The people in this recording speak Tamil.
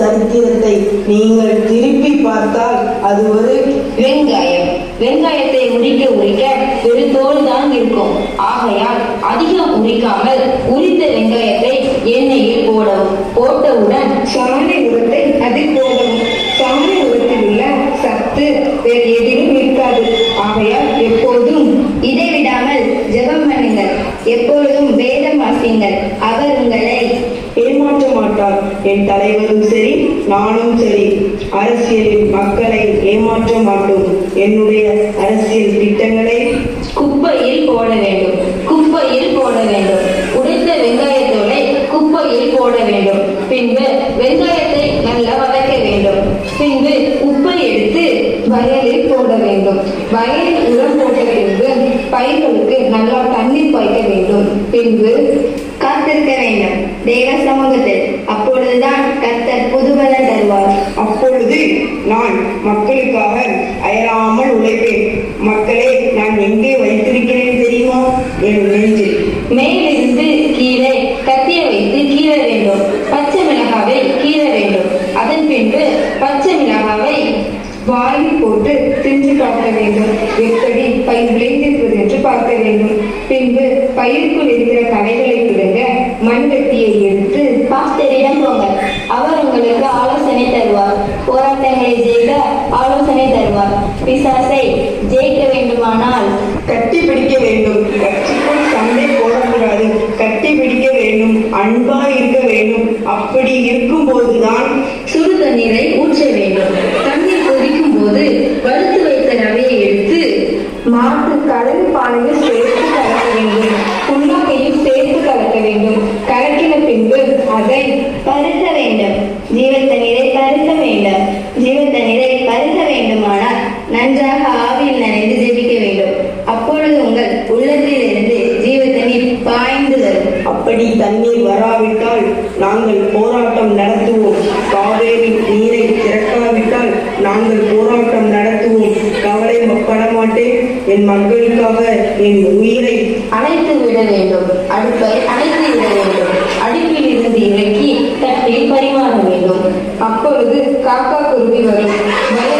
சரித்திரத்தை நீங்கள் திருப்பி பார்த்தால் அது ஒரு வெங்காயம். வெங்காயத்தை உரிக்க உரிக்க பெருந்தோல் தான் இருக்கும். ஆகையால் அதிகம் உரிக்காமல் உரித்த வெங்காயத்தை எண்ணெயில் போடவும். போட்டவுடன் சாணி உரத்தை அதில் போடவும் சாணி உரத்தில் உள்ள சத்து வேறு எதிலும் இருக்காது. ஆகையால் எப்போதும் இடைவிடாமல் ஜெபம் பண்ணுங்கள். எப்பொழுதும் வேதம் வாசிங்கள். அவர் உங்களை ஏமாற்ற என் தலைவரும் சரி நானும் சரி. அரசியலில் மக்களை ஏமாற்ற மாட்டோம். என்னுடைய அரசியல் திட்டங்களை குப்பையில் போட வேண்டும். குப்பையில் போட வேண்டும். உடைத்த வெங்காயத்தோலை குப்பையில் போட வேண்டும். பின்பு வெங்காயத்தை நல்லா வதக்க வேண்டும். பின்பு உப்பை எடுத்து வயலில் போட வேண்டும். வயலில் உரம் போட்ட பின்பு பயிர்களுக்கு நல்லா தண்ணீர் பாய்க்க வேண்டும். பின்பு காத்திருக்க வேண்டும். தேவ சமூகத்தில் அப்பொழுதுதான் கர்த்தர் புதுபலன் தருவார். அப்பொழுது நான் மக்களுக்காக அயராமல் உழைப்பேன். மக்களே நான் எங்கே வைத்திருக்கிறேன் தெரியுமா? என் நெஞ்சில். மேலிருந்து கீழே கத்திய வைத்து கீற வேண்டும். பச்சை மிளகாவை கீற வேண்டும். அதன் பின்பு பச்சை மிளகாவை வாயில் போட்டு தின்று காட்ட வேண்டும். எப்படி? பயிர் விளைந்திருப்பது என்று பார்க்க வேண்டும். பின்பு பயிருக்குள் இருக்கிற களைகளை பிடுங்க மண்வெட்டியை எடுத்து பாஸ்டரிடம் போங்கள் அவர் உங்களுக்கு ஆலோசனை தருவார். போராட்டங்களை ஜெயிக்க ஆலோசனை தருவார். பிசாசை ஜெயிக்க வேண்டுமானால் கட்டி பிடிக்க வேண்டும். கட்சிக்குள் சண்டை போடக்கூடாது. கட்டி பிடிக்க வேண்டும். அன்பா இருக்க வேண்டும். அப்படி இருக்கும் போதுதான் சுடு தண்ணீரை ஊற்ற வேண்டும். தண்ணீர் கொதிக்கும் போது வறுத்து வைத்த ரவையை எடுத்து மாட்டு கடல் பானையில் சேர்த்து கலக்க வேண்டும். புண்ணாக்கையும் சேர்த்து கலக்க வேண்டும். கலக்கின பின்பு அதை பருத்த வேண்டும். ஜீவத்த நீரை பருக்க வேண்டும். ஜீவத்த நீரை பருக்க வேண்டுமானால் நன்றாக ஆவியில் நனைந்து ஜெபிக்க வேண்டும். அப்பொழுது உங்கள் உள்ளத்திலிருந்து ஜீவத்த நீர் பாய்ந்து வரும். அப்படி தண்ணீர் வராவிட்டால் நாங்கள் போராட்டம் நடத்துவோம். காவேரி நீரை திறக்காவிட்டால் நாங்கள் போராட்டம் நடத்துவோம். கவலை படமாட்டேன் என் மக்களுக்காக என் உயிரை அணைத்து விட வேண்டும். அடுப்பை அணைத்து விட வேண்டும். அடுப்பில் இருந்து இறக்கி தட்டில் பரிமாற வேண்டும். அப்பொழுது காக்கா குருவி வரும்.